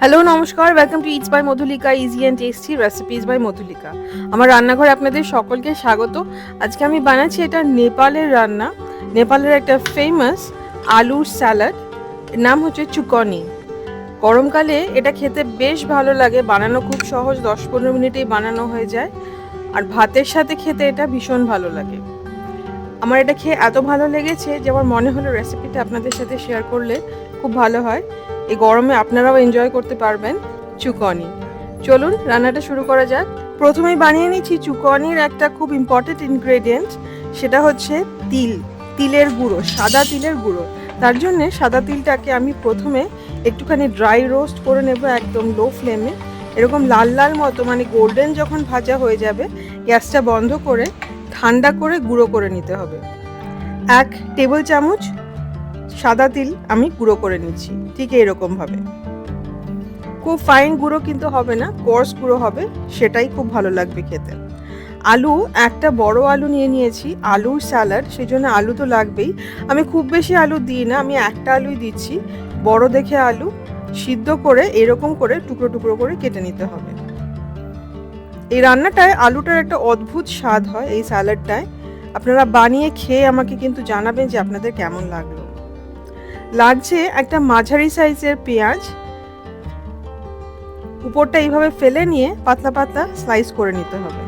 Hello নমস্কার welcome to it's by Madhulika easy and tasty recipes by Madhulika আমার রান্নাঘরে আপনাদের সকলকে স্বাগত। আজকে আমি বানাচ্ছি এটা নেপালের রান্না। নেপালের একটা ফেমাস আলুর স্যালাড নাম হচ্ছে চুকনি। গরমকালে এটা খেতে বেশ ভালো লাগে, বানানো খুব সহজ, দশ পনেরো মিনিটেই বানানো হয়ে যায়। আর ভাতের সাথে খেতে এটা ভীষণ ভালো লাগে। আমার এটা খেয়ে এত ভালো লেগেছে যে আমার মনে হলো রেসিপিটা আপনাদের সাথে শেয়ার করলে খুব ভালো হয়। এই গরমে আপনারাও এনজয় করতে পারবেন চুকনি। চলুন, রান্নাটা শুরু করা যাক। প্রথমেই বানিয়ে নিচ্ছি চুকনির একটা খুব ইম্পর্টেন্ট ইনগ্রেডিয়েন্ট সেটা হচ্ছে তিল, তিলের গুঁড়ো, সাদা তিলের গুঁড়ো। তার জন্যে সাদা তিলটাকে আমি প্রথমে একটুখানি ড্রাই রোস্ট করে নেব একদম লো ফ্লেমে এরকম লাল লাল মতো মানে গোল্ডেন যখন ভাজা হয়ে যাবে, গ্যাসটা বন্ধ করে ঠান্ডা করে গুঁড়ো করে নিতে হবে। এক টেবিল চামচ সাদা তিল আমি গুঁড়ো করে নিচ্ছি, ঠিক এইরকমভাবে। খুব ফাইন গুঁড়ো কিন্তু হবে না কোর্স গুঁড়ো হবে, সেটাই খুব ভালো লাগবে খেতে। আলু, একটা বড় আলু নিয়ে নিয়েছি, আলুর স্যালাড সেই জন্য আলু তো লাগবেই। আমি খুব বেশি আলু দিই না, আমি একটা আলুই দিচ্ছি, বড় দেখে আলু, সিদ্ধ করে এরকম করে টুকরো টুকরো করে কেটে নিতে হবে। এই রান্নাটায় আলুটার একটা অদ্ভুত স্বাদ হয় এই স্যালাডটায় আপনারা বানিয়ে খেয়ে আমাকে কিন্তু জানাবেন যে আপনাদের কেমন লাগল। লাগছে একটা মাঝারি সাইজের পেঁয়াজ। উপরটা এইভাবে ফেলে নিয়ে পাতলা পাতলা স্লাইস করে নিতে হবে।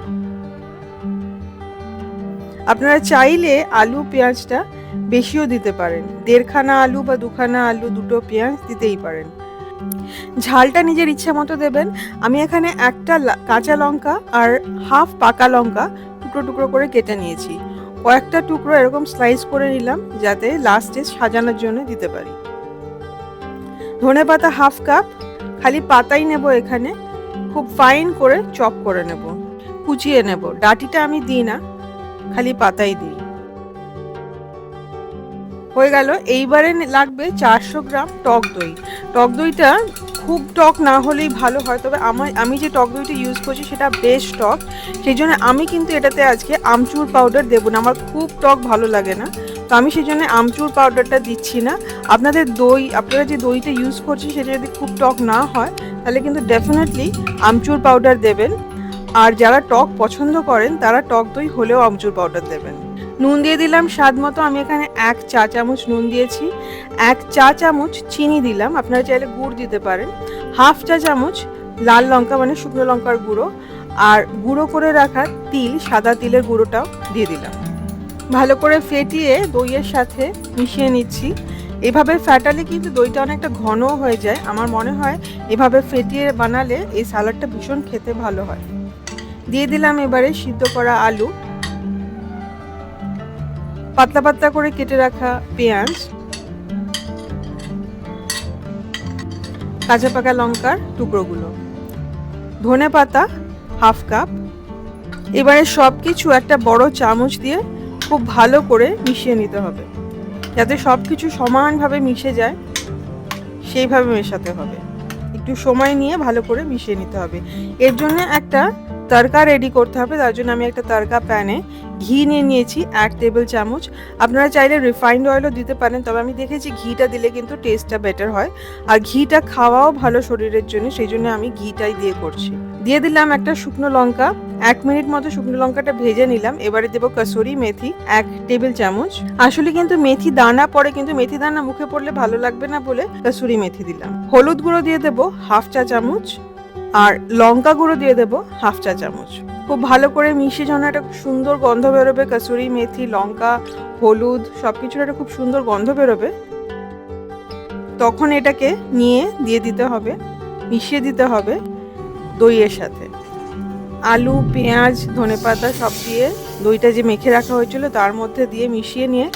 আপনারা চাইলে আলু পেঁয়াজটা বেশিও দিতে পারেন। দেড়খানা আলু বা দুখানা আলু দুটো পেঁয়াজ দিতেই পারেন। ঝালটা নিজের ইচ্ছে মতো দেবেন। আমি এখানে একটা কাঁচা লঙ্কা আর হাফ পাকা লঙ্কা টুকরো টুকরো করে কেটে নিয়েছি। কয়েকটা টুকরো এরকম স্লাইস করে নিলাম, যাতে লাস্টে সাজানোর জন্য দিতে পারি। ধনে পাতা হাফ কাপ খালি পাতাই নেব এখানে। খুব ফাইন করে চপ করে নেব। কুচিয়ে নেব। ডাটিটা আমি দিই না, খালি পাতাই দিই। হয়ে গেল। এইবারে লাগবে চারশো গ্রাম টক দই। টক দইটা খুব টক না হলেই ভালো হয়। তবে আমার, আমি যে টক দইটা ইউজ করছি সেটা বেশ টক সেই জন্য আমি কিন্তু এটাতে আজকে আমচুর পাউডার দেবো না। আমার খুব টক ভালো লাগে না। তো আমি সেই জন্য আমচুর পাউডারটা দিচ্ছি না। আপনাদের দই, আপনারা যে দইটা ইউজ করছেন সেটা যদি খুব টক না হয়, তাহলে কিন্তু ডেফিনেটলি আমচুর পাউডার দেবেন। আর যারা টক পছন্দ করেন, তারা টক দই হলেও আমচুর পাউডার দেবেন। নুন দিয়ে দিলাম, স্বাদ মতো। আমি এখানে এক চা চামচ নুন দিয়েছি, এক চা চামচ চিনি দিলাম। আপনারা চাইলে গুড় দিতে পারেন। হাফ চা চামচ লাল লঙ্কা মানে শুকনো লঙ্কার গুঁড়ো। আর গুঁড়ো করে রাখা তিল, সাদা তিলের গুঁড়োটাও দিয়ে দিলাম। ভালো করে ফেটিয়ে দইয়ের সাথে মিশিয়ে নিচ্ছি। এভাবে ফ্যাটালে কিন্তু দইটা অনেকটা ঘন হয়ে যায়। আমার মনে হয় এভাবে ফেটিয়ে বানালে এই স্যালাডটা ভীষণ খেতে ভালো হয়। দিয়ে দিলাম এবারে সিদ্ধ করা আলু। পাতলা পাতলা করে কেটে রাখা পেঁয়াজ, কাঁচা পাকা লঙ্কার টুকরোগুলো, ধনে পাতা হাফ কাপ, এবারে সব কিছু একটা বড় চামচ দিয়ে খুব ভালো করে মিশিয়ে নিতে হবে। যাতে সব কিছু সমানভাবে মিশে যায়, সেইভাবে মেশাতে হবে। একটু সময় নিয়ে ভালো করে মিশিয়ে নিতে হবে। এর জন্য একটা তড়কা রেডি করতে হবে। তার জন্য আমি একটা তড়কা প্যানে ঘি নিয়ে নিয়েছি, এক টেবিল চামচ। আপনারা চাইলে রিফাইন্ড অয়েলও দিতে পারেন, তবে আমি দেখেছি ঘিটা দিলে কিন্তু টেস্টটা বেটার হয়। আর ঘিটা খাওয়াও ভালো শরীরের জন্য, সেই জন্য আমি ঘিটাই দিয়ে করছি। দিয়ে দিলাম একটা শুকনো লঙ্কা। এক মিনিট মতো শুকনো লঙ্কাটা ভেজে নিলাম। এবারে দেবো কসুরি মেথি, এক টেবিল চামচ। আসলে কিন্তু মেথি দানা পরে কিন্তু মেথি দানা মুখে পড়লে ভালো লাগবে না বলে কসুরি মেথি দিলাম। হলুদ গুঁড়ো দিয়ে দেবো হাফ চা চামচ। আর লঙ্কা গুঁড়ো দিয়ে দেবো হাফ চা চামচ। খুব ভালো করে মিশিয়ে যেন একটা সুন্দর গন্ধ বেরোবে, কসুরি মেথি, লঙ্কা, হলুদ সব কিছুর একটা খুব সুন্দর গন্ধ বেরোবে। তখন এটাকে নিয়ে দিয়ে দিতে হবে, মিশিয়ে দিতে হবে দইয়ের সাথে। আলু, পেঁয়াজ, ধনেপাতা সব দিয়ে দইটা যে মেখে রাখা হয়েছিল তার মধ্যে দিয়ে মিশিয়ে নিয়ে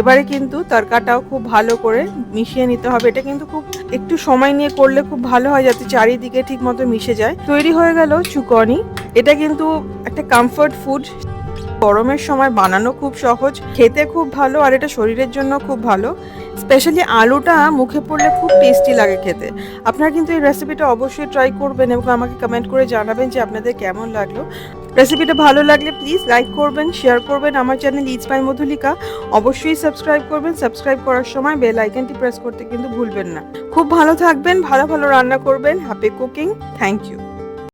এবারে কিন্তু তরকাটাও খুব ভালো করে মিশিয়ে নিতে হবে। এটা কিন্তু খুব একটু সময় নিয়ে করলে খুব ভালো হয় যাতে চারিদিকে ঠিক মতো মিশে যায়। তৈরি হয়ে গেল চুকনি। এটা কিন্তু একটা কমফর্ট ফুড গরমের সময় বানানো খুব সহজ, খেতে খুব ভালো আর এটা শরীরের জন্য খুব ভালো। স্পেশালি আলুটা মুখে পড়লে খুব টেস্টি লাগে খেতে। আপনারা কিন্তু এই রেসিপিটা অবশ্যই ট্রাই করবেন এবং আমাকে কমেন্ট করে জানাবেন যে আপনাদের কেমন লাগল। রেসিপিটা ভালো লাগলে প্লিজ লাইক করবেন শেয়ার করবেন আমার চ্যানেল ইজ বাই মধুলিকা অবশ্যই সাবস্ক্রাইব করবেন সাবস্ক্রাইব করার সময় বেল আইকনটি প্রেস করতে কিন্তু ভুলবেন না। খুব ভালো থাকবেন, ভালো ভালো রান্না করবেন হ্যাপি কুকিং থ্যাংক ইউ